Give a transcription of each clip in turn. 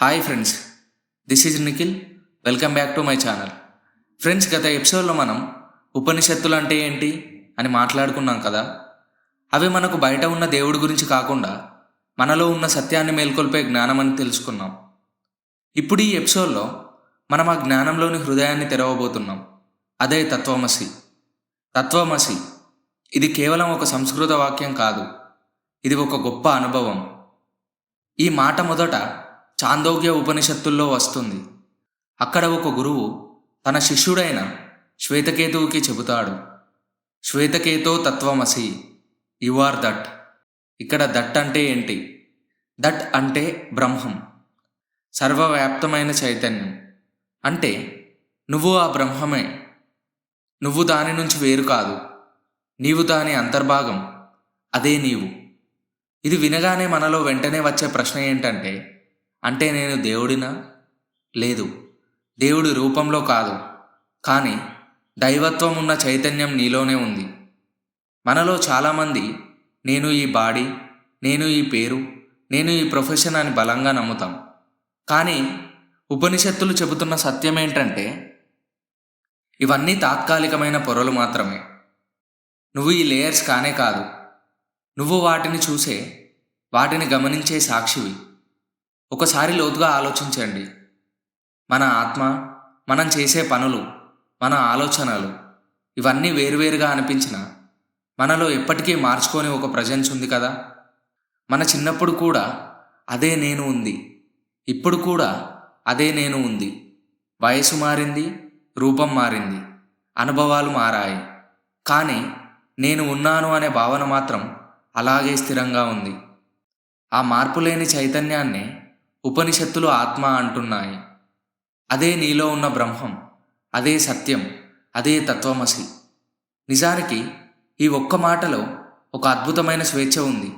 Hi friends this is Nikhil welcome back to my channel friends గత ఎపిసోడ్లో మనం ఉపనిషత్తులు అంటే ఏంటి అని మాట్లాడుకున్నాం కదా? అవి మనకు బయట ఉన్న దేవుడి గురించి కాకుండా మనలో ఉన్న సత్యాన్ని మేల్కొల్పే జ్ఞానం అని తెలుసుకున్నాం. ఇప్పుడు ఈ ఎపిసోడ్లో మనం ఆ జ్ఞానంలోని హృదయాన్ని తెరవబోతున్నాం. అదే తత్వమసి. తత్వమసి ఇది కేవలం ఒక సంస్కృత వాక్యం కాదు. ఇది ఒక గొప్ప అనుభవం. ఈ మాట మొదట చాందోగ్య ఉపనిషత్తుల్లో వస్తుంది. అక్కడ ఒక గురువు తన శిష్యుడైన శ్వేతకేతువుకి చెబుతాడు. శ్వేతకేతో తత్వమసి యు ఆర్ దట్ ఇక్కడ దట్ అంటే ఏంటి? దట్ అంటే బ్రహ్మం. సర్వవ్యాప్తమైన చైతన్యం. అంటే నువ్వు ఆ బ్రహ్మమే. నువ్వు దాని నుంచి వేరు కాదు. నీవు దాని అంతర్భాగం. అదే నీవు. ఇది వినగానే మనలో వెంటనే వచ్చే ప్రశ్న ఏంటంటే అంటే నేను దేవుడినా? లేదు. దేవుడి రూపంలో కాదు. కానీ దైవత్వం ఉన్న చైతన్యం నీలోనే ఉంది. మనలో చాలామంది నేను ఈ బాడీ నేను ఈ పేరు నేను ఈ ప్రొఫెషన్ అని బలంగా నమ్ముతాం. కానీ ఉపనిషత్తులు చెబుతున్న సత్యం ఏంటంటే ఇవన్నీ తాత్కాలికమైన పొరలు మాత్రమే. నువ్వు ఈ లేయర్స్ కానే కాదు. నువ్వు వాటిని చూసే వాటిని గమనించే సాక్షివి. ఒకసారి లోతుగా ఆలోచించండి. మన ఆత్మ మనం చేసే పనులు మన ఆలోచనలు ఇవన్నీ వేరువేరుగా అనిపించిన మనలో ఎప్పటికీ మార్చుకొని ఒక ప్రజెన్స్ ఉంది కదా? మన చిన్నప్పుడు కూడా అదే నేను ఉంది. ఇప్పుడు కూడా అదే నేను ఉంది. వయసు మారింది రూపం మారింది అనుభవాలు మారాయి. కానీ నేను ఉన్నాను అనే భావన మాత్రం అలాగే స్థిరంగా ఉంది. ఆ మార్పులేని చైతన్యాన్ని ఉపనిషత్తులు ఆత్మ అంటున్నాయి. అదే నీలో ఉన్న బ్రహ్మం అదే సత్యం అదే తత్వమసి. నిజానికి ఈ ఒక్క మాటలో ఒక అద్భుతమైన స్వేచ్ఛ ఉంది.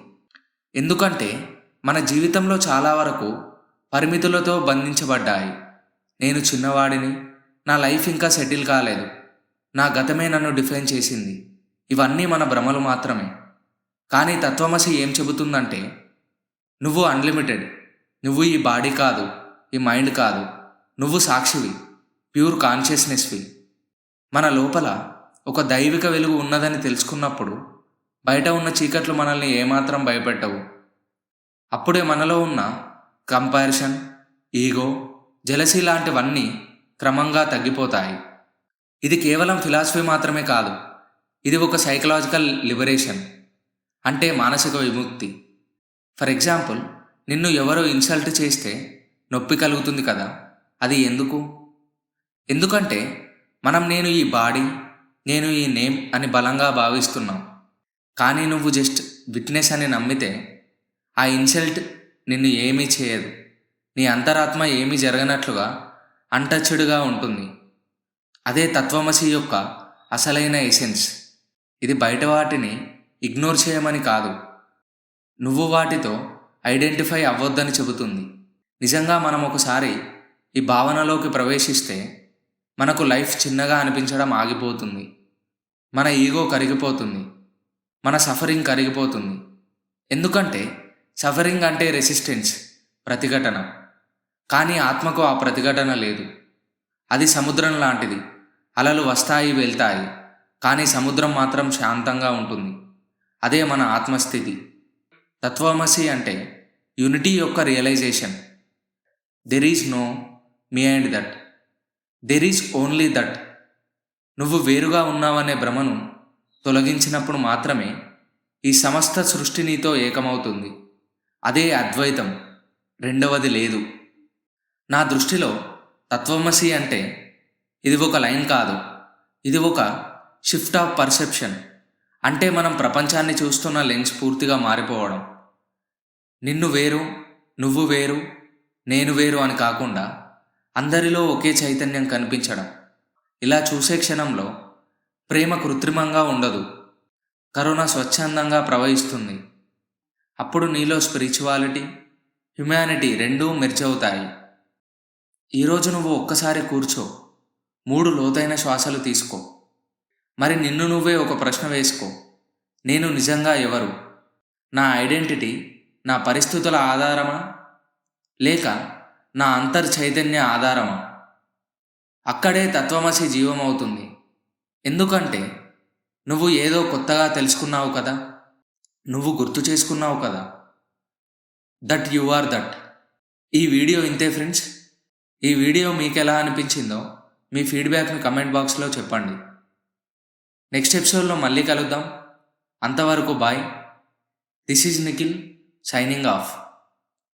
ఎందుకంటే మన జీవితంలో చాలా వరకు పరిమితులతో బంధించబడ్డాయి. నేను చిన్నవాడిని నా లైఫ్ ఇంకా సెటిల్ కాలేదు. నా గతమే నన్ను డిఫైన్ చేసింది. ఇవన్నీ మన భ్రమలు మాత్రమే. కానీ తత్వమసి ఏం చెబుతుందంటే నువ్వు అన్లిమిటెడ్. నువ్వు ఈ బాడీ కాదు ఈ మైండ్ కాదు నువ్వు సాక్షివి ప్యూర్ కాన్షియస్నెస్వి. మన లోపల ఒక దైవిక వెలుగు ఉన్నదని తెలుసుకున్నప్పుడు బయట ఉన్న చీకట్లు మనల్ని ఏమాత్రం భయపెట్టవు. అప్పుడే మనలో ఉన్న కంపారిషన్ ఈగో జలసీ లాంటివన్నీ క్రమంగా తగ్గిపోతాయి. ఇది కేవలం ఫిలాసఫీ మాత్రమే కాదు ఇది ఒక సైకలాజికల్ లిబరేషన్ అంటే మానసిక విముక్తి. ఫర్ ఎగ్జాంపుల్ నిన్ను ఎవరో ఇన్సల్ట్ చేస్తే నొప్పి కలుగుతుంది కదా? అది ఎందుకు? ఎందుకంటే మనం నేను ఈ బాడీ నేను ఈ నేమ్ అని బలంగా భావిస్తున్నాం. కానీ నువ్వు జస్ట్ విట్నెస్ అని నమ్మితే ఆ ఇన్సల్ట్ నిన్ను ఏమీ చేయదు. నీ అంతరాత్మ ఏమీ జరగనట్లుగా అంటచ్చుడుగా ఉంటుంది. అదే తత్వమసి యొక్క అసలైన ఎసెన్స్ ఇది బయట వాటిని ఇగ్నోర్ చేయమని కాదు. నువ్వు వాటితో ఐడెంటిఫై అవ్వొద్దని చెబుతుంది. నిజంగా మనం ఒకసారి ఈ భావనలోకి ప్రవేశిస్తే మనకు లైఫ్ చిన్నగా అనిపించడం ఆగిపోతుంది. మన ఈగో కరిగిపోతుంది. మన సఫరింగ్ కరిగిపోతుంది. ఎందుకంటే సఫరింగ్ అంటే రెసిస్టెన్స్ ప్రతిఘటన. కానీ ఆత్మకు ఆ ప్రతిఘటన లేదు. అది సముద్రం లాంటిది. అలలు వస్తాయి వెళ్తాయి. కానీ సముద్రం మాత్రం శాంతంగా ఉంటుంది. అదే మన ఆత్మస్థితి. తత్వమసి అంటే యూనిటీ యొక్క realization there is no me and that there is only that నువ్వు వేరుగా ఉన్నావనే భ్రమను తొలగించినప్పుడు మాత్రమే ఈ సమస్త సృష్టి నీతో ఏకమవుతుంది. అదే అద్వైతం. రెండవది లేదు. నా దృష్టిలో తత్వమసి అంటే ఇది ఒక లైన్ కాదు. ఇది ఒక షిఫ్ట్ ఆఫ్ పర్సెప్షన్ అంటే మనం ప్రపంచాన్ని చూస్తున్న లెన్స్ పూర్తిగా మారిపోవడం. నిన్ను వేరు నువ్వు వేరు నేను వేరు అని కాకుండా అందరిలో ఒకే చైతన్యం కనిపించడం. ఇలా చూసే క్షణంలో ప్రేమ కృత్రిమంగా ఉండదు. కరుణ స్వచ్ఛందంగా ప్రవహిస్తుంది. అప్పుడు నీలో స్పిరిచువాలిటీ హ్యుమానిటీ రెండూ మెర్చవుతాయి ఈరోజు నువ్వు ఒక్కసారి కూర్చో. మూడు లోతైన శ్వాసలు తీసుకో. మరి నిన్ను నువ్వే ఒక ప్రశ్న వేసుకో. నేను నిజంగా ఎవరు? నా ఐడెంటిటీ నా పరిస్థితుల ఆధారమా? లేక నా అంతర్ చైతన్య ఆధారమా? అక్కడే తత్వమసి జీవమవుతుంది. ఎందుకంటే నువ్వు ఏదో కొత్తగా తెలుసుకున్నావు కదా? నువ్వు గుర్తు చేసుకున్నావు కదా? That you are that. ఈ వీడియో ఇంతే ఫ్రెండ్స్. ఈ వీడియో మీకు ఎలా అనిపించిందో మీ ఫీడ్బ్యాక్ని కమెంట్ బాక్స్లో చెప్పండి. నెక్స్ట్ ఎపిసోడ్లో మళ్ళీ కలుద్దాం. అంతవరకు bye. This is Nikhil. Signing off